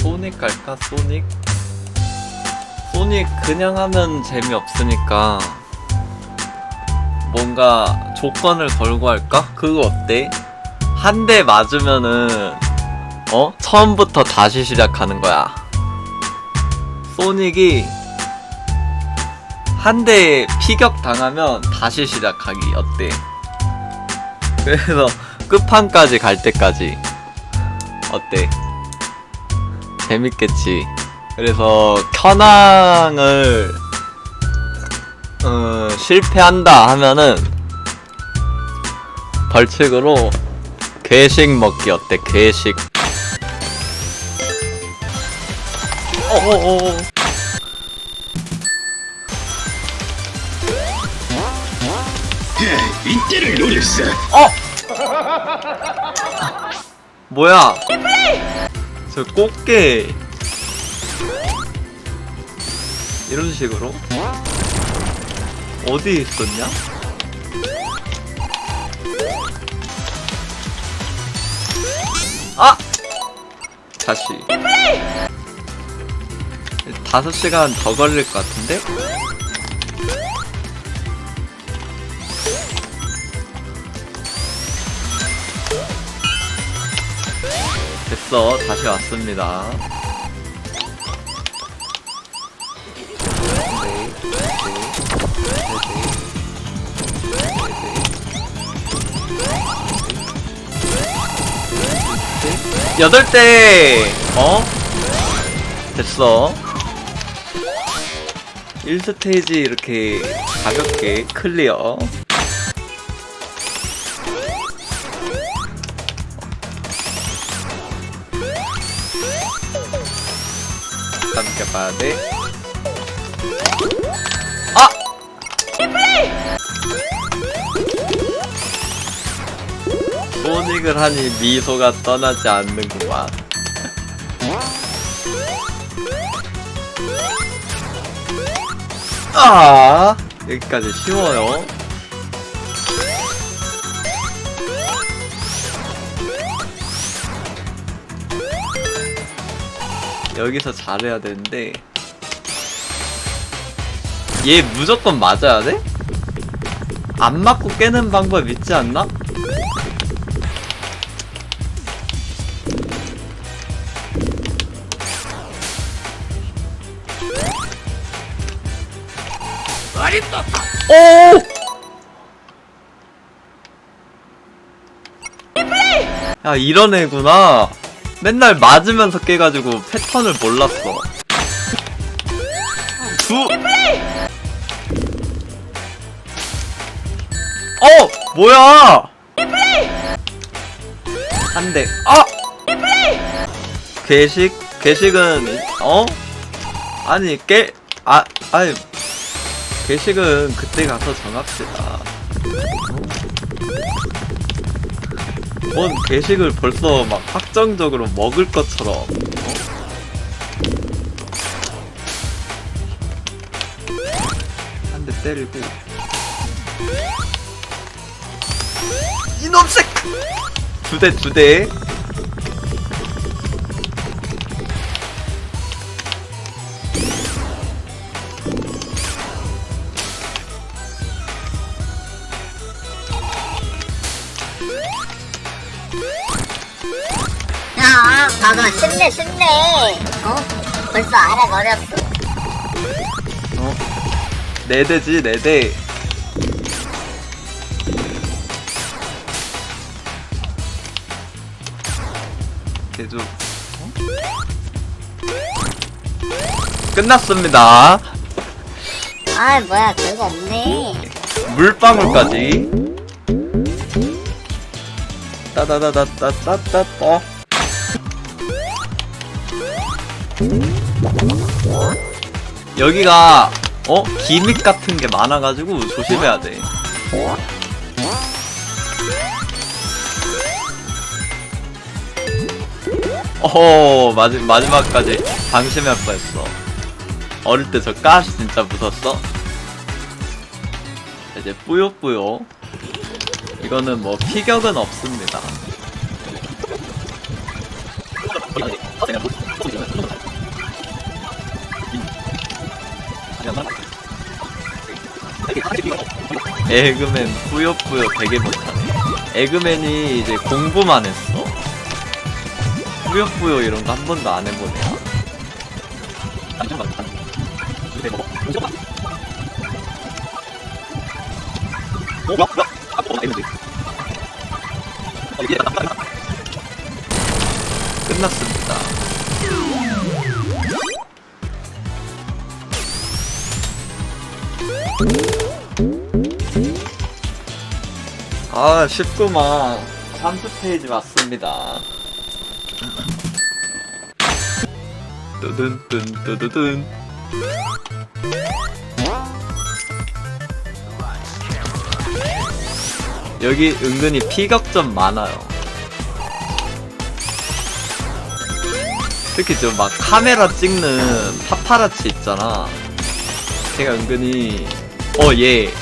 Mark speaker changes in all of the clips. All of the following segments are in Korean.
Speaker 1: 소닉 갈까? 소닉? 소닉 그냥 하면 재미없으니까 뭔가 조건을 걸고 할까? 그거 어때? 한 대 맞으면은 어? 처음부터 다시 시작하는 거야. 소닉이 한 대 피격 당하면 다시 시작하기 어때? 그래서 끝판까지 갈 때까지 어때? 재밌겠지. 그래서 켜낭을 어, 실패한다 하면은 벌칙으로 괴식 먹기 어때? 괴식. 어어어.
Speaker 2: 어.
Speaker 1: 뭐야? 저 꽃게 이런 식으로 어디 있었냐? 아! 다시 다섯 시간 더 걸릴 것 같은데? 됐어. 다시 왔습니다. 여덟 대 어? 됐어. 1스테이지 이렇게 가볍게 클리어 봐야 돼. 아! 소닉을 하니 미소가 떠나지 않는구만. 아! 여기까지 쉬워요. 여기서 잘해야 되는데 얘 무조건 맞아야 돼? 안 맞고 깨는 방법 있지 않나? 오! 야 이런 애구나 맨날 맞으면서 깨가지고 패턴을 몰랐어 두 어! 뭐야! 한 대. 아! 괴식? 괴식은, 어? 아니, 깨, 아, 아니. 괴식은 그때 가서 정합시다. 뭔 괴식을 벌써 막 확정적으로 먹을 것처럼. 어? 한대 때리고. 이놈 새끼! 두 대, 두 대.
Speaker 3: 봐봐, 쉽네, 쉽네. 어? 벌써 알아버렸어.
Speaker 1: 어? 네 대지, 네 대. 개조. 어? 끝났습니다.
Speaker 3: 아, 뭐야, 별거 없네.
Speaker 1: 물방울까지. 따다다다다다다다. 여기가 어 기믹 같은 게 많아가지고 조심해야 돼. 어 마지 마지막까지 방심할 뻔했어. 어릴 때저 가시 진짜 무섭어. 이제 뿌요뿌요. 이거는 뭐 피격은 없습니다. 에그맨 뿌요뿌요 되게 못하네. 에그맨이 이제 공부만 했어. 뿌요뿌요 이런 거 한 번도 안 해보네요. 끝났습니다. 아, 쉽구만. 3스테이지 맞습니다. 뚜두둔. 여기 은근히 피격점 많아요. 특히 좀막 카메라 찍는 파파라치 있잖아. 걔가 은근히, 어, 얘.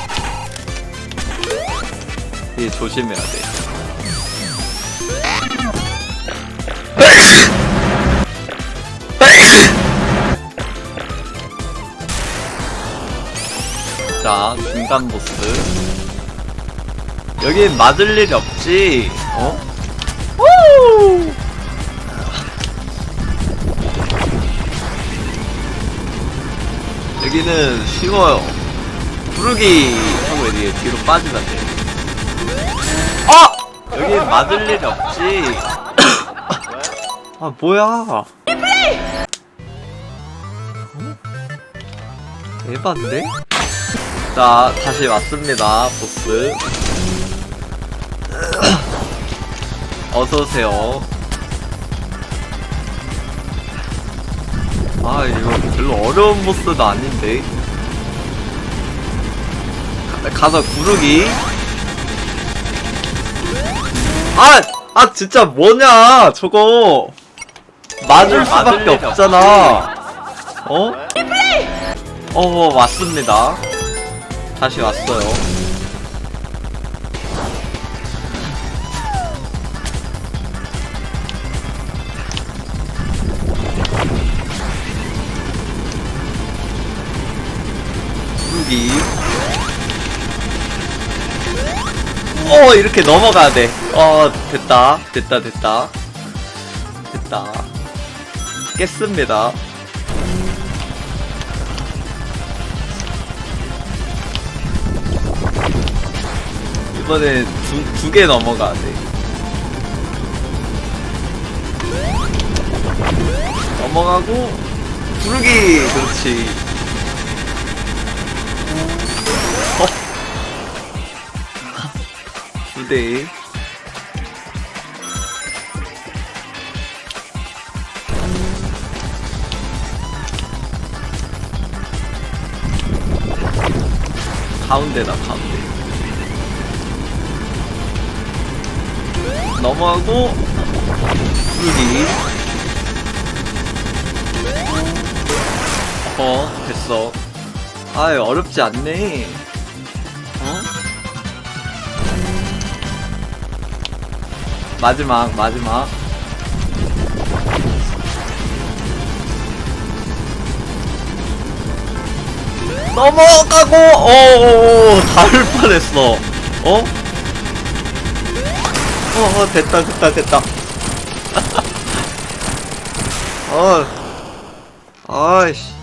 Speaker 1: 얘 조심해야 돼. 자, 중간 보스. 여긴 맞을 일이 없지, 어? 우! 여기는 쉬워요. 부르기 하고 이렇게 뒤로 빠지면 돼. 아! 여긴 맞을 일이 없지. 아, 뭐야. 어? 에반데? 자, 다시 왔습니다, 보스. 어서 오세요. 아, 이거 별로 어려운 보스도 아닌데. 가, 가서 구르기. 아! 아, 진짜 뭐냐, 저거. 맞을 수밖에 없잖아. 어? 어, 왔습니다. 다시 왔어요. 어, 이렇게 넘어가야 돼. 어, 됐다. 됐다, 됐다. 됐다. 깼습니다. 이번에 두, 두 개 넘어가야 돼. 넘어가고, 부르기! 그렇지. 두 대. 가운데다, 가운데. 넘어가고 부르기 어 됐어 아유 어렵지 않네 마지막 마지막 넘어가고 어어어 닿을 뻔했어 어? 어, 어, 됐다, 됐다, 됐다. 어, 아이씨.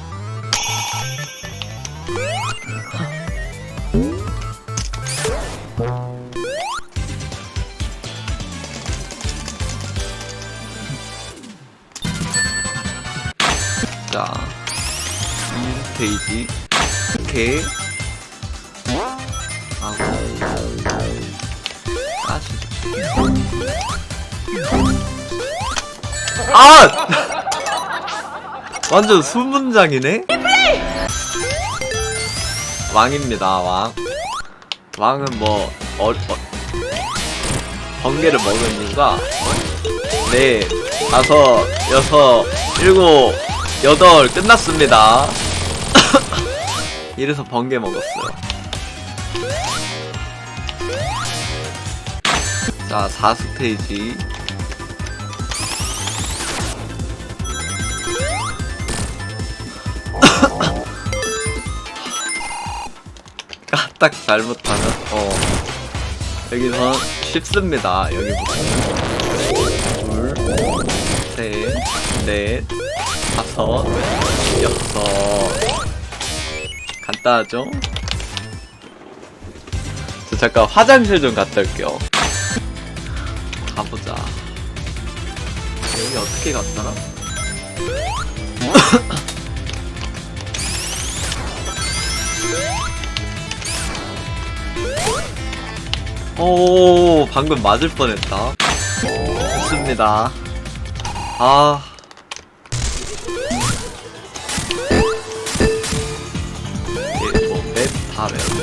Speaker 1: 자, 2스테이지. 오케이. 아고. 까지. 아! 완전 수문장이네? 왕입니다, 왕. 왕은 뭐, 어, 어, 번개를 먹은 이유가, 네, 다섯, 여섯, 일곱, 여덟, 끝났습니다. 이래서 번개 먹었어요. 자 4스테이지 까딱 잘못하면 어 여기서 쉽습니다 여기부터 둘셋넷 다섯 여섯. 간단하죠? 저 잠깐 화장실 좀 갔다 올게요. 가보자. 여기 어떻게 갔더라? 오 방금 맞을 뻔했다. 좋습니다. 아 다 외웠지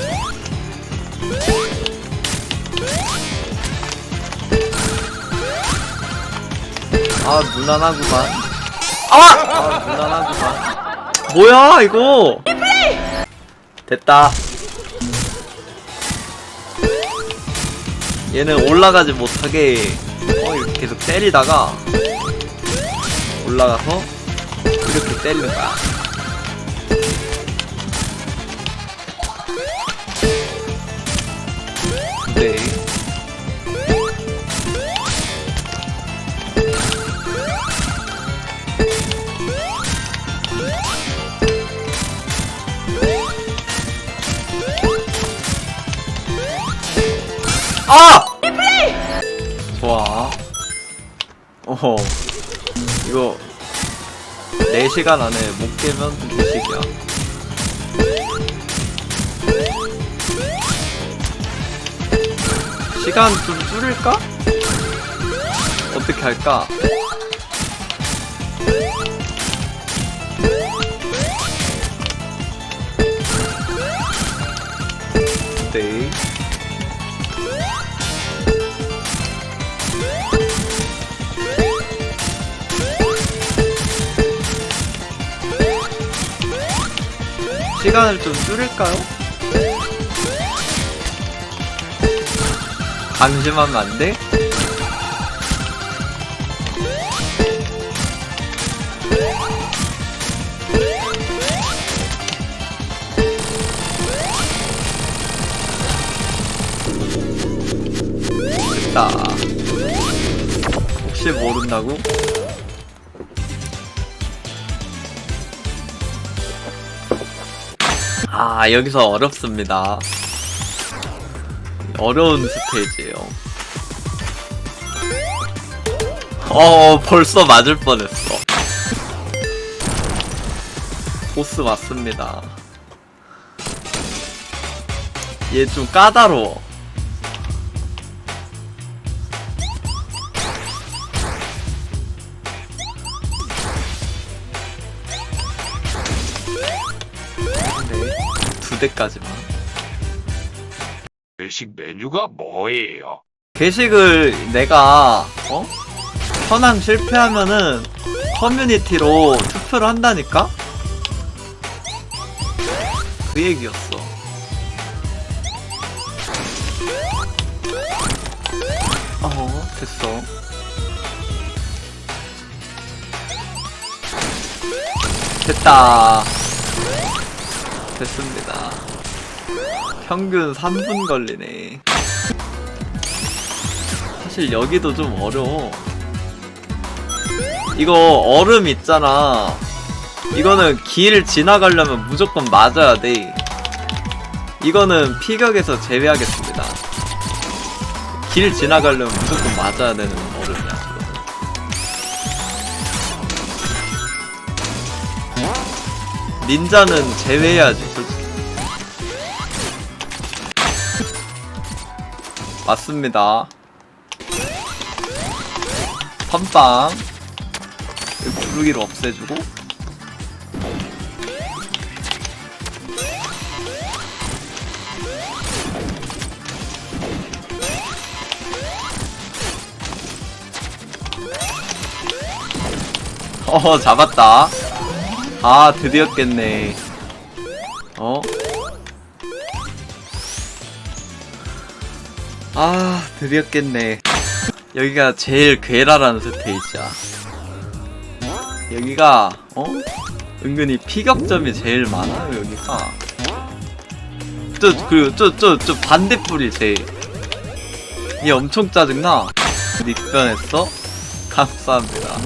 Speaker 1: 아 무난하구만. 아! 아 무난하구만. 뭐야 이거? 됐다. 얘는 올라가지 못하게 어 이렇게 계속 때리다가 올라가서 이렇게 때리는 거야 네 아! 좋아. 어허. 이거 4시간 안에 못 깨면 개식이야. 시간 좀 줄일까? 어떻게 할까? 네. 시간을 좀 줄일까요? 방심하면 안 돼? 됐다. 혹시 모른다고? 아, 여기서 어렵습니다. 어려운 스테이지예요. 어, 벌써 맞을 뻔했어. 보스 맞습니다. 얘 좀 까다로워. 네, 두 대까지만.
Speaker 2: 외식 메뉴가 뭐예요?
Speaker 1: 게식을 내가 어? 현황 실패하면은 커뮤니티로 투표를 한다니까? 그 얘기였어. 어, 됐어. 됐다. 됐습니다. 평균 3분 걸리네. 사실 여기도 좀 어려워. 이거 얼음 있잖아. 이거는 길 지나가려면 무조건 맞아야 돼. 이거는 피격에서 제외하겠습니다. 길 지나가려면 무조건 맞아야 되는 얼음이야. 닌자는 제외해야지, 솔직히. 맞습니다. 선빵 부르기를 없애주고 어 잡았다 아 드디어 깼네 어? 아 깼네. 여기가 제일 괴랄한 스테이지야 여기가 어? 은근히 피격점이 제일 많아요 여기가. 저 그리고 저저저 반대뿔이 제일. 이게 엄청 짜증나. 닉변했어? 감사합니다.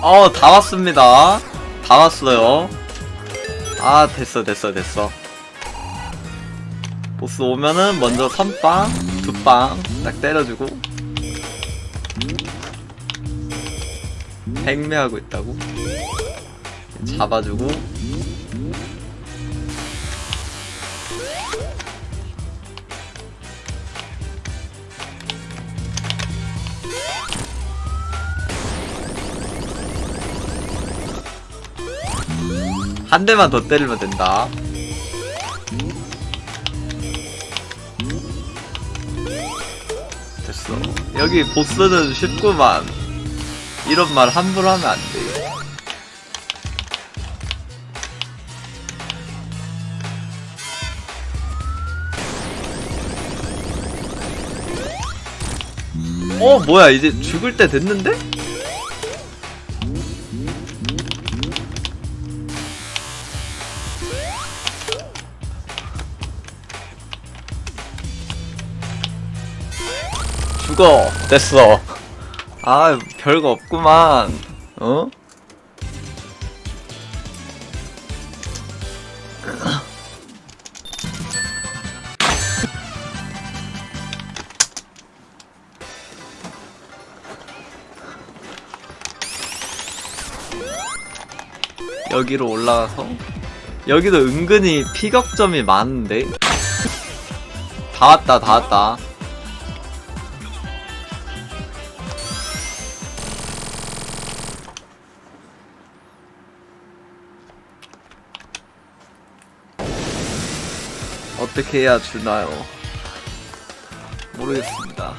Speaker 1: 어다 왔습니다. 다 왔어요. 아 됐어 됐어 됐어 보스 오면은 먼저 선빵 두빵 딱 때려주고 행매하고 있다고? 잡아주고 한 대만 더 때리면 된다 여기 보스는 쉽구만 이런 말 함부로 하면 안 돼 어 뭐야 이제 죽을 때 됐는데? 죽어 됐어. 아 별거 없구만. 어? 여기로 올라가서? 여기도 은근히 피격점이 많은데? 다 왔다 다 왔다 어떻게 해야 주나요? 모르겠습니다.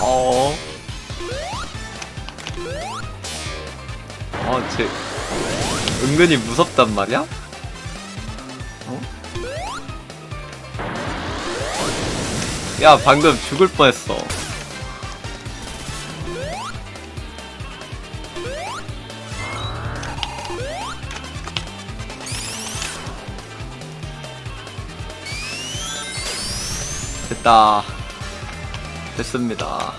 Speaker 1: 어. 어, 쟤 은근히 무섭단 말이야? 어? 야, 방금 죽을 뻔했어. 됐다. 됐습니다.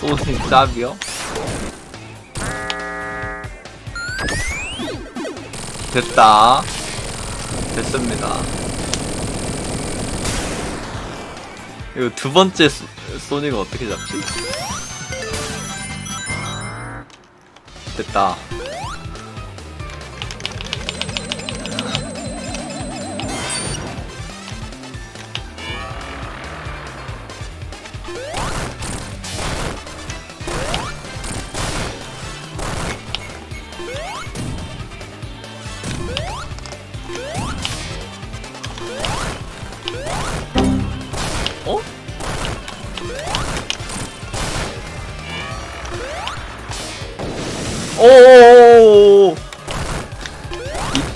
Speaker 1: 소식 짭이요? 됐다. 됐습니다. 이거 두 번째 소, 소닉은 어떻게 잡지? 됐다.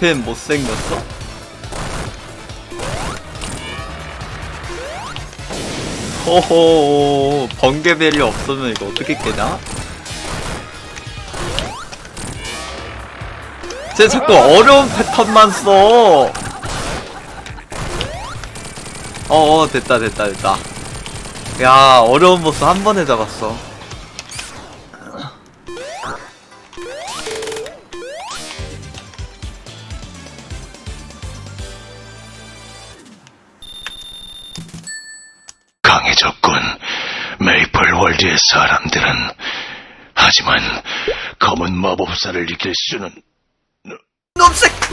Speaker 1: 이펜 못생겼어? 호호 번개벨이 없으면 이거 어떻게 깨냐? 쟤 자꾸 어려운 패턴만 써 어어 됐다 됐다 됐다 야 어려운 보스 한 번에 잡았어
Speaker 4: 사람들은. 하지만 검은 마법사를 이길 수는
Speaker 1: 놈새